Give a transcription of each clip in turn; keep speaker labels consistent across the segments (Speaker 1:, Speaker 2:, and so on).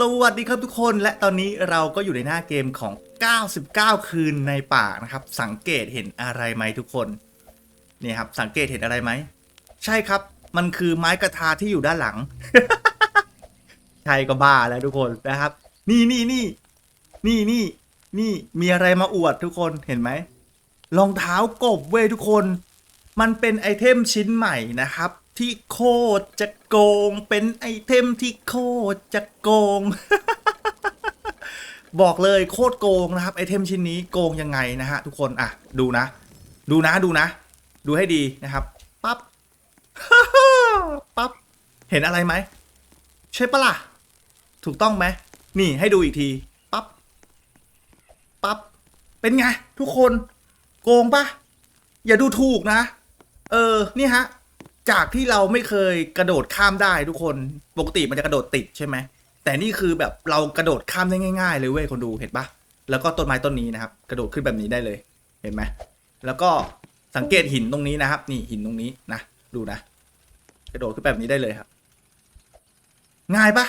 Speaker 1: สวัสดีครับทุกคนและตอนนี้เราก็อยู่ในหน้าเกมของ 99 คืนในป่านะครับ สังเกตเห็นอะไรไหมทุกคนนี่ครับ สังเกตเห็นอะไรไหม ใช่ครับ มันคือไม้กระทาที่อยู่ด้านหลัง ใช่ก็บ้าแล้วทุกคนนะครับ นี่นี่นี่นี่นี่นี่มีอะไรมาอวดทุกคนเห็นไหมรองเท้ากบเว้ยทุกคน มันเป็นไอเทมชิ้นใหม่นะครับ ที่โคตรจะโกง เป็นไอเทมที่โคตรจะโกง บอกเลยโคตรโกงนะครับไอเทมชิ้นนี้โกงยังไงนะฮะทุกคนอะดูนะ ดูนะดูนะ ดูให้ดีนะครับปั๊บปั๊บเห็นอะไรไหมใช่ปะล่ะ ถูกต้องไหมนี่ให้ดูอีกทีปั๊บปั๊บเป็นไง ทุกคนโกงปะอย่าดูถูกนะ เออนี่ฮะ จากที่เราไม่เคยกระโดดข้ามได้ทุกคนปกติมันจะกระโดดติดใช่ไหมแต่นี่คือแบบเรากระโดดข้ามได้ง่ายๆเลยเว้ยคนดูเห็นปะแล้วก็ต้นไม้ต้นนี้นะครับ กระโดดขึ้นแบบนี้ได้เลยเห็นไหมแล้วก็สังเกตหินตรงนี้นะครับ นี่หินตรงนี้นะดูนะ กระโดดขึ้นแบบนี้ได้เลยครับ ง่ายปะ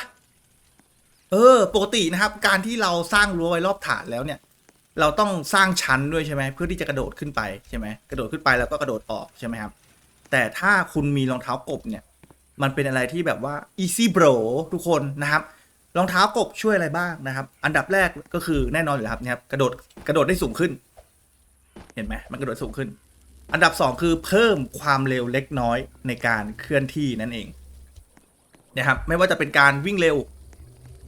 Speaker 1: เออ ปกตินะครับ การที่เราสร้างรั้วไว้รอบฐานแล้วเนี่ย เราต้องสร้างชั้นด้วยใช่ไหมเพื่อที่จะกระโดดขึ้นไปใช่ไหมกระโดดขึ้นไปแล้วก็กระโดดออกใช่ไหมครับ แต่ถ้าคุณมีรองเท้ากบเนี่ย มันเป็นอะไรที่แบบว่า easy bro ทุกคนนะครับ รองเท้ากบช่วยอะไรบ้างนะครับ อันดับแรกก็คือแน่นอนอยู่แล้วครับเนี่ยครับกระโดดกระโดดได้สูงขึ้น เห็นไหมมันกระโดดสูงขึ้น อันดับสองคือเพิ่มความเร็วเล็กน้อยในการเคลื่อนที่นั่นเองนะครับไม่ว่าจะเป็นการวิ่งเร็ว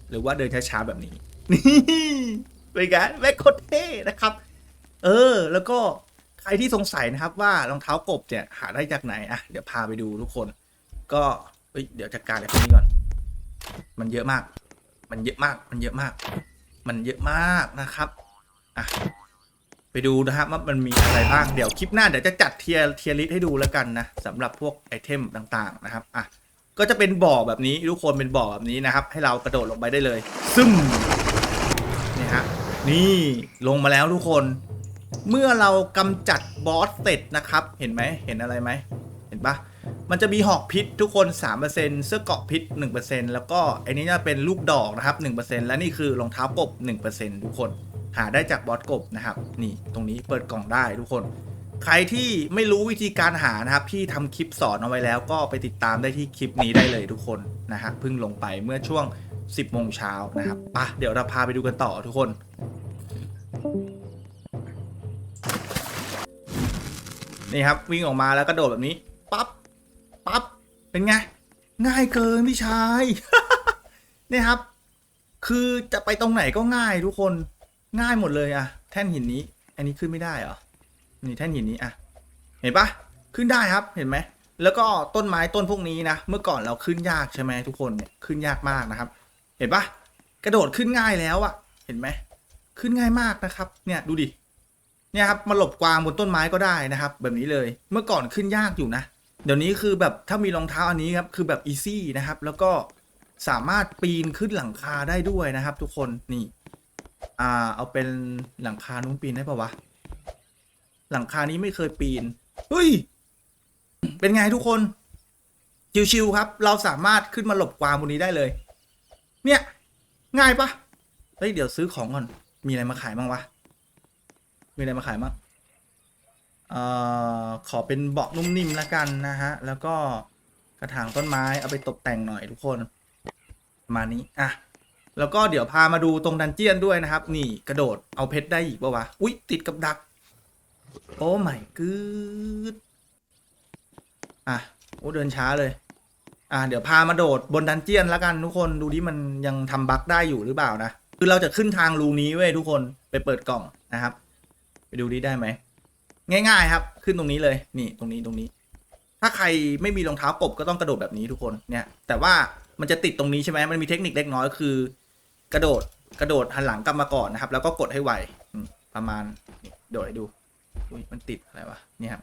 Speaker 1: หรือว่าเดินช้าๆแบบนี้นี่เป็นไงแม่โคตรเท่นะครับ เออ แล้วก็ รที่สงสัยนะครับว่ารองเท้ากบเนี่ยหาได้จากไหนอะเดี๋ยวพาไปดูทุกคน ก็เดี๋ยวจัดการไอ้พวกนี้ก่อน มันเยอะมาก มันเยอะมาก มันเยอะมาก มันเยอะมากนะครับอะไปดูนะครับว่ามันมีอะไรบ้างเดี๋ยวคลิปหน้าเดี๋ยวจะจัดเทียร์เทียร์ลิสให้ดูแล้วกันนะสำหรับพวกไอเทมต่างๆนะครับอะก็จะเป็นบ่อแบบนี้ทุกคนเป็นบ่อแบบนี้นะครับ ให้เรากระโดดลงไปได้เลย ซึมนี่ฮะนี่ลงมาแล้วทุกคน เมื่อเรากำจัดบอสเสร็จนะครับ เห็นไหมเห็นอะไรไหม เห็นปะมันจะมีหอกพิษทุกคน 3%เสื้อเกาะพิษ 1%แล้วก็อ้นี้จะเป็นลูกดอกนะครับ 1%และนี่คือรองเท้ากบ 1%ทุกคน หาได้จากบอสกบนะครับ นี่ตรงนี้เปิดกล่องได้ทุกคน ใครที่ไม่รู้วิธีการหานะครับ พี่ทำคลิปสอนเอาไว้แล้ว ก็ไปติดตามได้ที่คลิปนี้ได้เลยทุกคนนะฮะเพิ่งลงไปเมื่อช่วง 10โมงเช้านะครับปะเดี๋ยวเราพาไปดูกันต่อทุกคน นี่ครับ วิ่งออกมาแล้วกระโดดแบบนี้ ปั๊บ ปั๊บ เป็นไง ง่ายเกินพี่ชายนี่ครับ คือจะไปตรงไหนก็ง่ายทุกคน ง่ายหมดเลยอะแท่นหินนี้ อันนี้ขึ้นไม่ได้เหรอ นี่แท่นหินนี้อะเห็นปะขึ้นได้ครับ เห็นไหม แล้วก็ต้นไม้ต้นพวกนี้นะ เมื่อก่อนเราขึ้นยากใช่ไหมทุกคนเนี่ย ขึ้นยากมากนะครับ เห็นปะกระโดดขึ้นง่ายแล้วอะเห็นไหม ขึ้นง่ายมากนะครับ เนี่ยดูดิ เนี่ยครับมาหลบกวางบนต้นไม้ก็ได้นะครับ แบบนี้เลยเมื่อก่อนขึ้นยากอยู่นะ เดี๋ยวนี้คือแบบถ้ามีรองเท้าอันนี้ครับคือแบบอีซี่นะครับ แล้วก็สามารถปีนขึ้นหลังคาได้ด้วยนะครับ ทุกคนนี่ อ่า เอาเป็นหลังคานุ้งปีนได้ปะวะหลังคานี้ไม่เคยปีนเฮ้ยเป็นไงทุกคนชิวๆครับ เราสามารถขึ้นมาหลบกวางบนนี้ได้เลย เนี่ย ง่ายปะเฮ้ยเดี๋ยวซื้อของก่อนมีอะไรมาขายบ้างวะ มีอะไรมาขายบ้งเอ่อขอเป็นเบาะนุ่มนิ่มแล้วกันนะฮะ แล้วก็กระถางต้นไม้เอาไปตกแต่งหน่อยทุกคนมานี้อะแล้วก็เดี๋ยวพามาดูตรงดันเจียนด้วยนะครับ นี่กระโดดเอาเพชรได้อีกปะวะอุ๊ย ติดกับดัก โอ้ไม่กึดอะโอ้เดินช้าเลย อะเดี๋ยวพามาโดดบนดันเจียนแล้วกันทุกคนดูที่มันยังทำบั๊กได้อยู่หรือเปล่านะ คือเราจะขึ้นทางรูนี้เว้ยทุกคนไปเปิดกล่องนะครับ ไปดูดีได้ไหม ง่าย ๆ ครับ ขึ้นตรงนี้เลย นี่ตรงนี้ตรงนี้ ถ้าใครไม่มีรองเท้ากบก็ต้องกระโดดแบบนี้ทุกคนเนี่ย แต่ว่ามันจะติดตรงนี้ใช่ไหมมันมีเทคนิคเล็กน้อยคือ กระโดดกระโดดหันหลังกลับมาก่อนนะครับ แล้วก็กดให้ไวประมาณโดดให้ดูอุ้ยมันติดอะไรวะเนี่ยครับ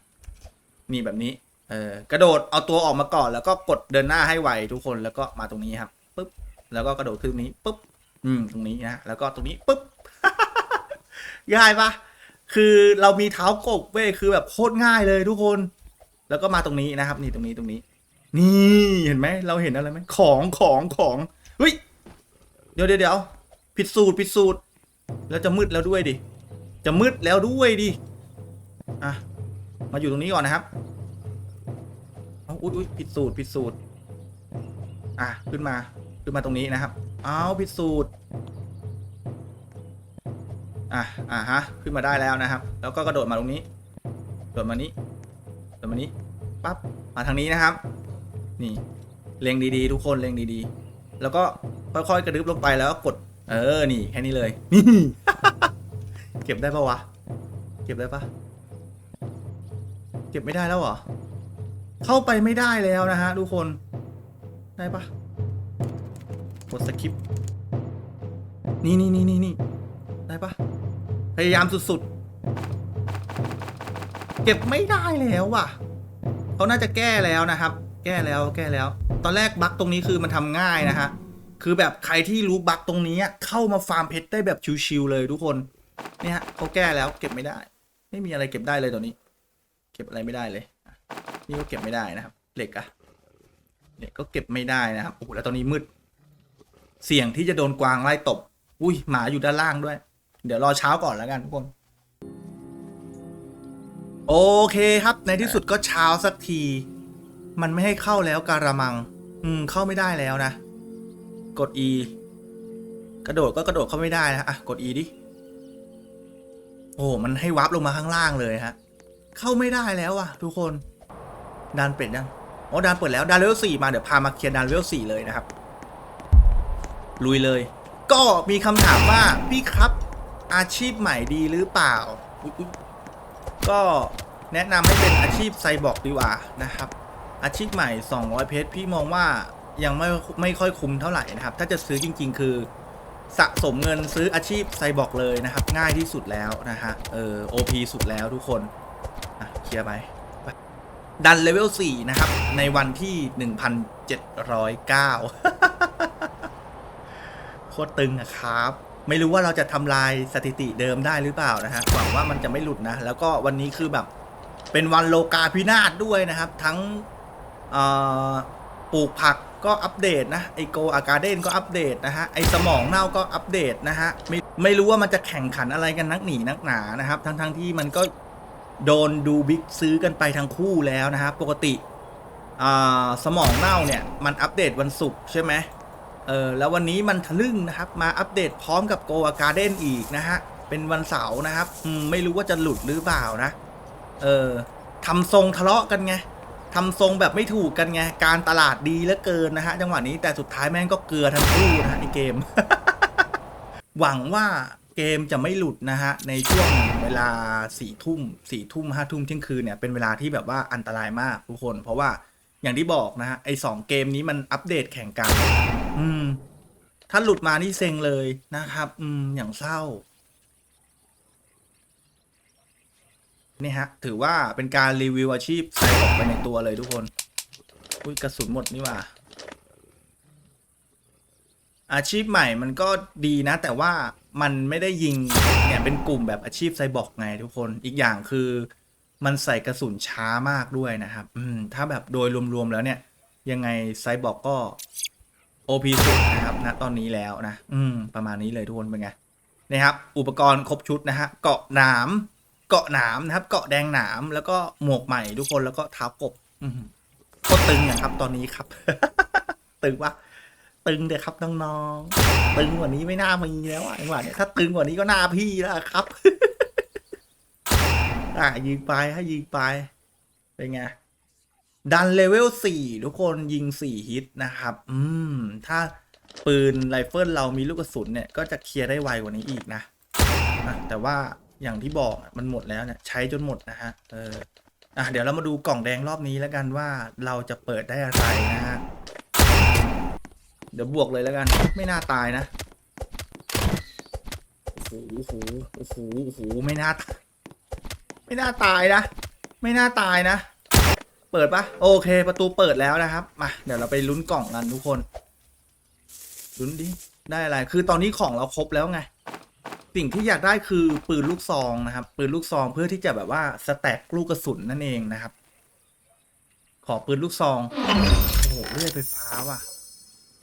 Speaker 1: นี่แบบนี้เออกระโดดเอาตัวออกมาก่อน แล้วก็กดเดินหน้าให้ไวทุกคนแล้วก็มาตรงนี้ครับปึ๊บแล้วก็กระโดดขึ้นนี้ปึ๊บอืมตรงนี้นะแล้วก็ตรงนี้ปึ๊บง่ายปะ คือเรามีเท้ากบเว้ยคือแบบโคตรง่ายเลยทุกคน แล้วก็มาตรงนี้นะครับ นี่ตรงนี้ตรงนี้ นี่เห็นไหมเราเห็นอะไรไหมของของของเฮ้ยเดี๋ยวเดี๋ยวเดี๋ยวผิดสูตรผิดสูตร แล้วจะมืดแล้วด้วยดิจะมืดแล้วด้วยดิอะมาอยู่ตรงนี้ก่อนนะครับเอาอุ๊ยอุ๊ยผิดสูตรผิดสูตร อะขึ้นมาขึ้นมาตรงนี้นะครับ เอาผิดสูตร อะอะฮะ ขึ้นมาได้แล้วนะครับ แล้วก็กระโดดมาตรงนี้กระโดดมานี้กระโดดมานี้ปั๊บมาทางนี้นะครับ นี่เล็งดีๆ ทุกคนเล็งดีๆ แล้วก็ค่อยๆกระดึบลงไปแล้วก็กด เออนี่แค่นี้เลยนี่เก็บได้ปะวะ เก็บได้ปะเก็บไม่ได้แล้วเหรอ เข้าไปไม่ได้แล้วนะฮะทุกคนได้ปะกดสคริปนี่นี่นี่นี่นี่ได้ปะ พยายามสุดๆ เก็บไม่ได้แล้วว่ะเขาน่าจะแก้แล้วนะครับ แก้แล้วแก้แล้ว ตอนแรกบั๊กตรงนี้คือมันทำง่ายนะฮะคือแบบใครที่รู้บั๊กตรงนี้เข้ามาฟาร์มเพชรได้แบบชิวๆเลยทุกคน เนี่ยเขาแก้แล้วเก็บไม่ได้ ไม่มีอะไรเก็บได้เลยตอนนี้ เก็บอะไรไม่ได้เลย นี่ก็เก็บไม่ได้นะครับเหล็กอะเหล็กก็เก็บไม่ได้นะครับโอ้โหแล้วตอนนี้มืด เสี่ยงที่จะโดนกวางไล่ตบ อุ้ยหมาอยู่ด้านล่างด้วย เดี๋ยวรอเช้าก่อนแล้วกันทุกคน โอเคครับในที่สุดก็เช้าสักที มันไม่ให้เข้าแล้วการะมัง อืม เข้าไม่ได้แล้วนะ กด E กระโดดก็กระโดดเข้าไม่ได้นะ อะ กด E ดิ โอ้มันให้วับลงมาข้างล่างเลยฮะ เข้าไม่ได้แล้วอะ ทุกคนดานเปิดยังอ๋อดานเปิดแล้วดานเลเวลสี่มาเดี๋ยวพามาเคลียร์ดานเลเวลสี่เลยนะครับ ลุยเลย ก็มีคำถามว่าพี่ครับ อาชีพใหม่ดีหรือเปล่า ก็แนะนำให้เป็นอาชีพไซบอร์กดีกว่านะครับ อาชีพใหม่ 200 เพชรพี่มองว่ายังไม่ไม่ค่อยคุ้มเท่าไหร่นะครับ ถ้าจะซื้อจริง ๆ คือสะสมเงินซื้ออาชีพไซบอร์กเลยนะครับ ง่ายที่สุดแล้วนะฮะเออ OP สุดแล้วทุกคนอะเคลียร์ไปไปดันเลเวล4นะครับ ในวันที่ 1,709 โคตรตึงอะครับ ไม่รู้ว่าเราจะทำลายสถิติเดิมได้หรือเปล่านะฮะหวังว่ามันจะไม่หลุดนะ แล้วก็วันนี้คือแบบเป็นวันโลกาพินาศด้วยนะครับ ทั้งปลูกผักก็อัปเดตนะไอโกอาการเดนก็อัปเดตนะฮะไอสมองเน่าก็อัปเดตนะฮะไม่ไม่รู้ว่ามันจะแข่งขันอะไรกันนักหนีนักหนานะครับ ทั้งทั้งที่มันก็โดนดูบิ๊กซื้อกันไปทั้งคู่แล้วนะครับปกติสมองเน่าเนี่ยมันอัปเดตวันศุกร์ใช่ไหม เออแล้ววันนี้มันทะลึ่งนะครับ มาอัปเดตพร้อมกับโกอาการเดนอีกนะฮะ เป็นวันเสาร์นะครับอืมไม่รู้ว่าจะหลุดหรือเปล่านะ เออทำทรงทะเลาะกันไงทำทรงแบบไม่ถูกกันไง การตลาดดีเหลือเกินนะฮะ จังหวะนี้แต่สุดท้ายแม่งก็เกลือทั้งคู่นะฮะในเกม หวังว่าเกมจะไม่หลุดนะฮะ ในช่วงเวลาสี่ทุ่มสี่ทุ่มห้าทุ่มเที่ยงคืนเนี่ยเป็นเวลาที่แบบว่าอันตรายมากทุกคน เพราะว่าอย่างที่บอกนะฮะไอสองเกมนี้มันอัปเดตแข่งกัน อืม ถ้าหลุดมานี่เซ็งเลยนะครับ อืม อย่างเศร้า นี่ฮะ ถือว่าเป็นการรีวิวอาชีพใส่ออกไปในตัวเลยทุกคน อุ้ยกระสุนหมดนี่ว่า อาชีพใหม่มันก็ดีนะ แต่ว่ามันไม่ได้ยิงเนี่ยเป็นกลุ่มแบบอาชีพไซบอร์กไงทุกคน อีกอย่างคือมันใส่กระสุนช้ามากด้วยนะครับ อืม ถ้าแบบโดยรวมๆแล้วเนี่ย ยังไงไซบอร์กก็ OP สุดนะครับณตอนนี้แล้วนะ อืม ประมาณนี้เลยทุกคนเป็นไงนี่ครับ อุปกรณ์ครบชุดนะฮะเกาะหนาม เกาะหนามนะครับ เกาะแดงหนามแล้วก็หมวกใหม่ทุกคนแล้วก็เท้ากบอืมโคตรตึงนะครับ ตอนนี้ครับ ตึงปะตึงเด็ครับน้องๆตึงกว่านี้ไม่น่ามีแล้วอะจังหวะเนี้ยถ้าตึงกว่านี้ก็น่าพี่แล้วครับ อะยิงไปให้ยิงไปเป็นไง ดันเลเวลสี่ทุกคนยิงสี่ฮิตนะครับ อืม ถ้าปืนไรเฟิลเรามีลูกกระสุนเนี่ย ก็จะเคลียร์ได้ไวกว่านี้อีกนะะแต่ว่าอย่างที่บอกมันหมดแล้วเนี่ย ใช้จนหมดนะฮะ เออ อะ เดี๋ยวเรามาดูกล่องแดงรอบนี้แล้วกันว่าเราจะเปิดได้อะไรนะฮะ เดี๋ยวบวกเลยแล้วกัน ไม่น่าตายนะ โอ้โห โอ้โห โอ้โหโอ้โหไม่น่าไม่น่าตายนะ ไม่น่าตายนะ เปิดปะโอเค ประตูเปิดแล้วนะครับมาเดี๋ยวเราไปลุ้นกล่องกันทุกคนลุ้นดิได้อะไรคือตอนนี้ของเราครบแล้วไง สิ่งที่อยากได้คือปืนลูกซองนะครับ ปืนลูกซองเพื่อที่จะแบบว่าสแต็กลูกกระสุนนั่นเองนะครับ ขอปืนลูกซองโอ้โหเลื่อยไฟฟ้าว่ะ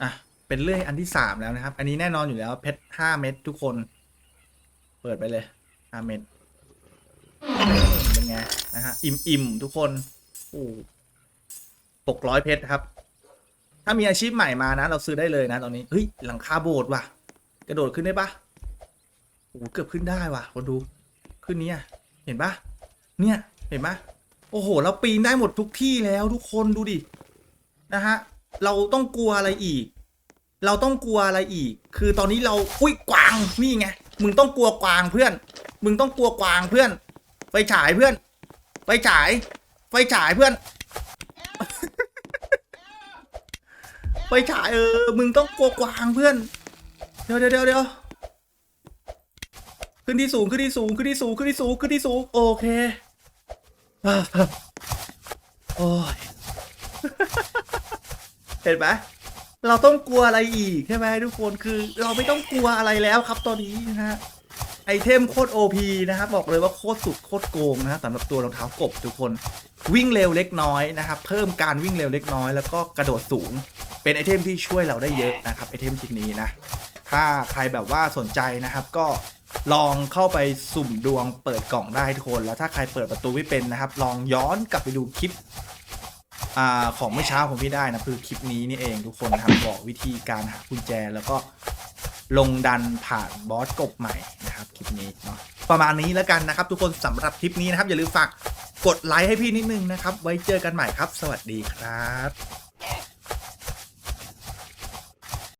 Speaker 1: อะเป็นเลื่อยอันที่สามแล้วนะครับ อันนี้แน่นอนอยู่แล้ว เพชรห้าเม็ดทุกคน เปิดไปเลยห้าเม็ดเป็นไงนะฮะอิ่มอิ่มๆทุกคน หกร้อยเพชรครับ ถ้ามีอาชีพใหม่มานะ เราซื้อได้เลยนะ ตอนนี้ เฮ้ย หลังคาโบสถ์ว่ะ กระโดดขึ้นได้ปะโอ้โหเกือบขึ้นได้ว่ะคนดู ขึ้นเนี้ยเห็นปะเนี่ย เห็นปะโอ้โห เราปีนได้หมดทุกที่แล้วทุกคนดูดิ นะฮะ เราต้องกลัวอะไรอีก เราต้องกลัวอะไรอีก คือตอนนี้เรา อุ้ยกวาง นี่ไง มึงต้องกลัวกวางเพื่อน มึงต้องกลัวกวางเพื่อนไฟฉายเพื่อนไฟฉาย ไฟฉายเพื่อน ไฟฉายเออ มึงต้องกลัวกวางเพื่อนเดี๋ยวเดี๋ยวเดี๋ยวเดี๋ยวขึ้นที่สูงขึ้นที่สูงขึ้นที่สูงขึ้นที่สูงขึ้นที่สูงโอเคอ่าโอ้ยเห็นไหมเราต้องกลัวอะไรอีกใช่ไหมทุกคนคือ เราไม่ต้องกลัวอะไรแล้วครับตอนนี้นะฮะ ไอเทมโคตรโอพีนะครับบอกเลยว่าโคตรสุดโคตรโกงนะฮะสำหรับตัวรองเท้ากบทุกคนวิ่งเร็วเล็กน้อยนะครับ เพิ่มการวิ่งเร็วเล็กน้อยแล้วก็กระโดดสูง เป็นไอเทมที่ช่วยเราได้เยอะนะครับไอเทมชิ้นนี้นะ ถ้าใครแบบว่าสนใจนะครับก็ลองเข้าไปสุ่มดวงเปิดกล่องได้ทุกคน แล้วถ้าใครเปิดประตูไม่เป็นนะครับ ลองย้อนกลับไปดูคลิปอของเมื่อเช้าของพี่ได้นะคือคลิปนี้นี่เองทุกคนนะครับบอกวิธีการหากุญแจแล้วก็ลงดันผ่านบอสกบใหม่นะ นี้เนาะประมาณนี้แล้วกันนะครับ ทุกคนสำหรับคลิปนี้นะครับ อย่าลืมฝากกดไลค์ให้พี่นิดนึงนะครับ ไว้เจอกันใหม่ครับ สวัสดีครับ